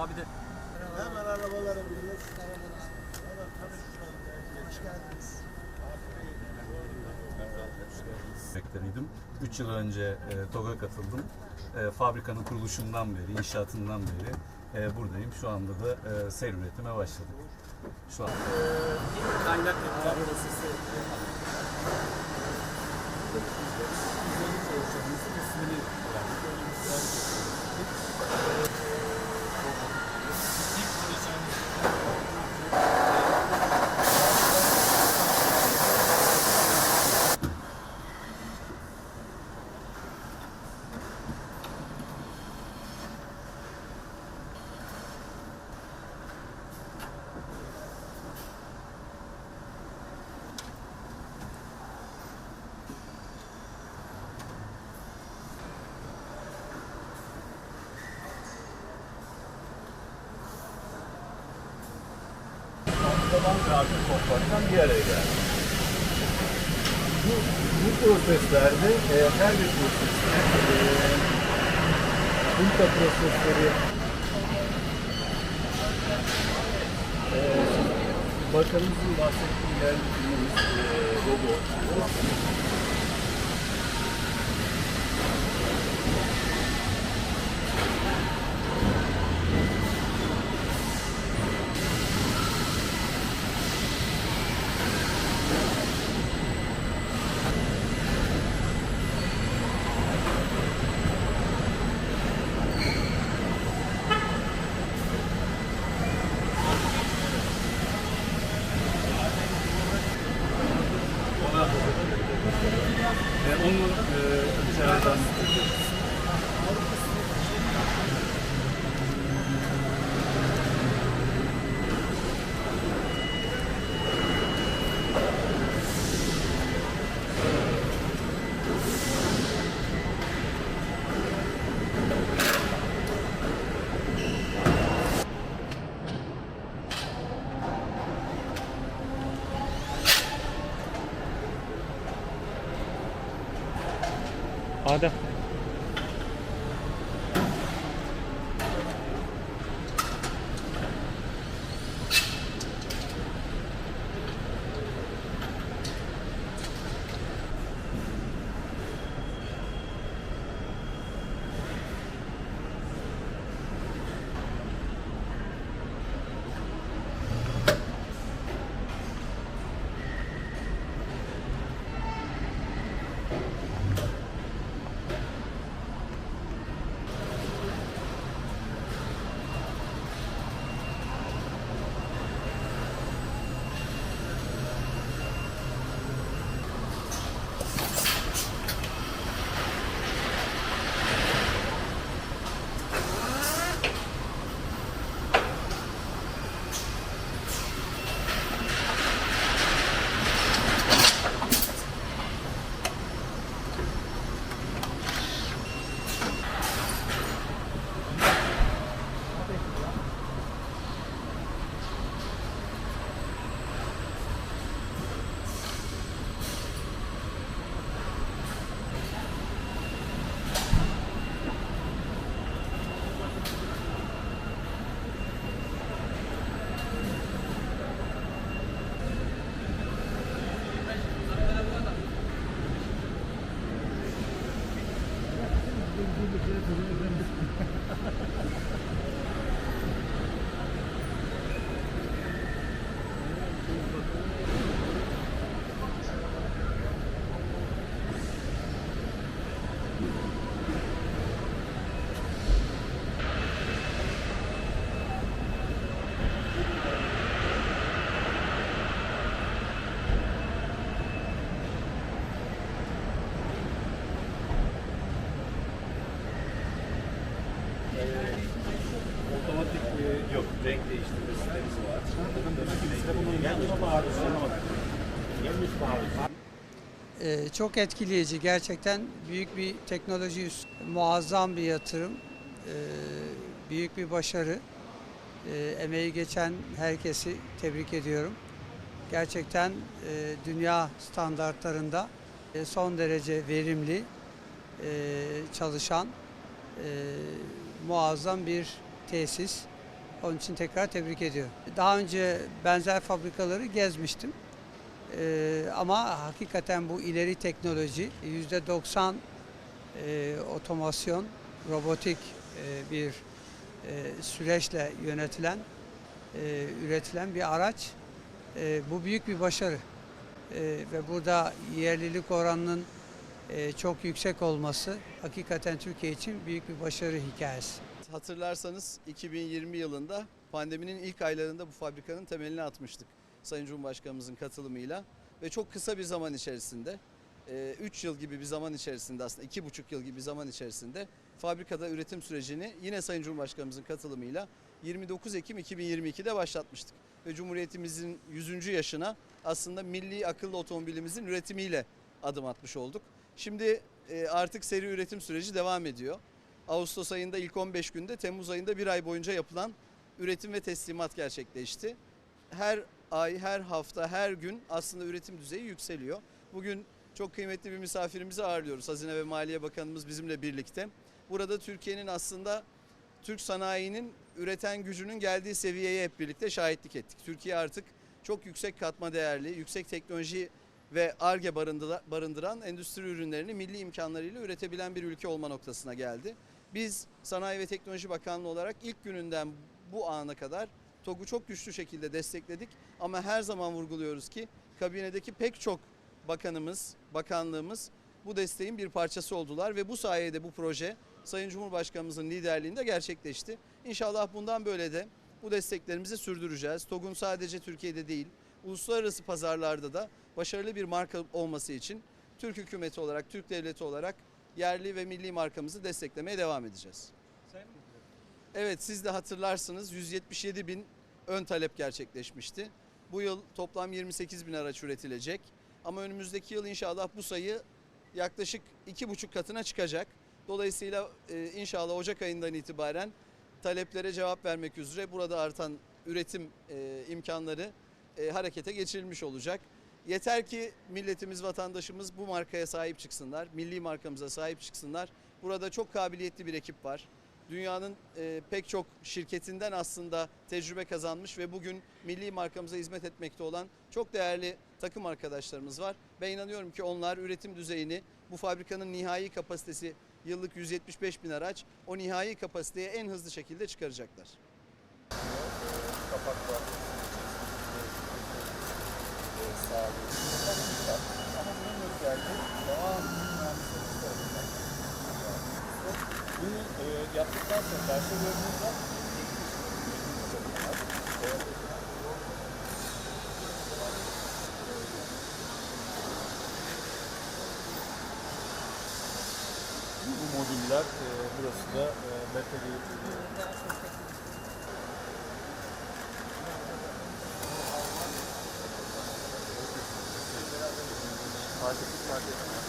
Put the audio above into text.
abi de Hemen arabalara. Hemen tanıştılar. Hoş geldiniz. Bekleriydim. 3 yıl önce e, TOG'a katıldım. E, fabrikanın kuruluşundan beri, inşaatından beri e, buradayım. Şu anda da e, seyir üretime başladık. Şu an kaynak mücadelesi Taban ve arka bir araya geldi. Bu, bu proseslerde e, her bir proseste e, punta prosesleri e, bakanımızın bahsettiği yerlediğimiz e, robot e, onu e, içeriden Thank you. Otomatik e, yok renk değiştirme sistemi var. Ee, çok etkileyici. Gerçekten büyük bir teknoloji üst, muazzam bir yatırım, ee, büyük bir başarı. Ee, emeği geçen herkesi tebrik ediyorum. Gerçekten e, dünya standartlarında e, son derece verimli e, çalışan e, muazzam bir tesis. Onun için tekrar tebrik ediyorum. Daha önce benzer fabrikaları gezmiştim. Ee, ama hakikaten bu ileri teknoloji %90 e, otomasyon, robotik e, bir e, süreçle yönetilen, e, üretilen bir araç. E, bu büyük bir başarı. E, ve burada yerlilik oranının çok yüksek olması hakikaten Türkiye için büyük bir başarı hikayesi. Hatırlarsanız 2020 yılında pandeminin ilk aylarında bu fabrikanın temelini atmıştık. Sayın Cumhurbaşkanımızın katılımıyla ve çok kısa bir zaman içerisinde 3 yıl gibi bir zaman içerisinde aslında 2,5 yıl gibi bir zaman içerisinde fabrikada üretim sürecini yine Sayın Cumhurbaşkanımızın katılımıyla 29 Ekim 2022'de başlatmıştık. Ve Cumhuriyetimizin 100. yaşına aslında milli akıllı otomobilimizin üretimiyle adım atmış olduk. Şimdi e, artık seri üretim süreci devam ediyor. Ağustos ayında ilk 15 günde, Temmuz ayında bir ay boyunca yapılan üretim ve teslimat gerçekleşti. Her ay, her hafta, her gün aslında üretim düzeyi yükseliyor. Bugün çok kıymetli bir misafirimizi ağırlıyoruz. Hazine ve Maliye Bakanımız bizimle birlikte. Burada Türkiye'nin aslında Türk sanayinin üreten gücünün geldiği seviyeye hep birlikte şahitlik ettik. Türkiye artık çok yüksek katma değerli, yüksek teknoloji ve ARGE barındıran endüstri ürünlerini milli imkanlarıyla üretebilen bir ülke olma noktasına geldi. Biz Sanayi ve Teknoloji Bakanlığı olarak ilk gününden bu ana kadar TOG'u çok güçlü şekilde destekledik. Ama her zaman vurguluyoruz ki kabinedeki pek çok bakanımız, bakanlığımız bu desteğin bir parçası oldular ve bu sayede bu proje Sayın Cumhurbaşkanımızın liderliğinde gerçekleşti. İnşallah bundan böyle de bu desteklerimizi sürdüreceğiz. TOG'un sadece Türkiye'de değil, uluslararası pazarlarda da başarılı bir marka olması için Türk hükümeti olarak, Türk devleti olarak yerli ve milli markamızı desteklemeye devam edeceğiz. Evet siz de hatırlarsınız 177 bin ön talep gerçekleşmişti. Bu yıl toplam 28 bin araç üretilecek. Ama önümüzdeki yıl inşallah bu sayı yaklaşık iki buçuk katına çıkacak. Dolayısıyla e, inşallah Ocak ayından itibaren taleplere cevap vermek üzere burada artan üretim e, imkanları e, harekete geçirilmiş olacak. Yeter ki milletimiz, vatandaşımız bu markaya sahip çıksınlar, milli markamıza sahip çıksınlar. Burada çok kabiliyetli bir ekip var. Dünyanın e, pek çok şirketinden aslında tecrübe kazanmış ve bugün milli markamıza hizmet etmekte olan çok değerli takım arkadaşlarımız var. Ben inanıyorum ki onlar üretim düzeyini bu fabrikanın nihai kapasitesi yıllık 175 bin araç o nihai kapasiteye en hızlı şekilde çıkaracaklar. Kapaklar. Bunu e, yaptıktan sonra derse gördüğünüzde bu modüller, e, burası da e, metali Fark ettik.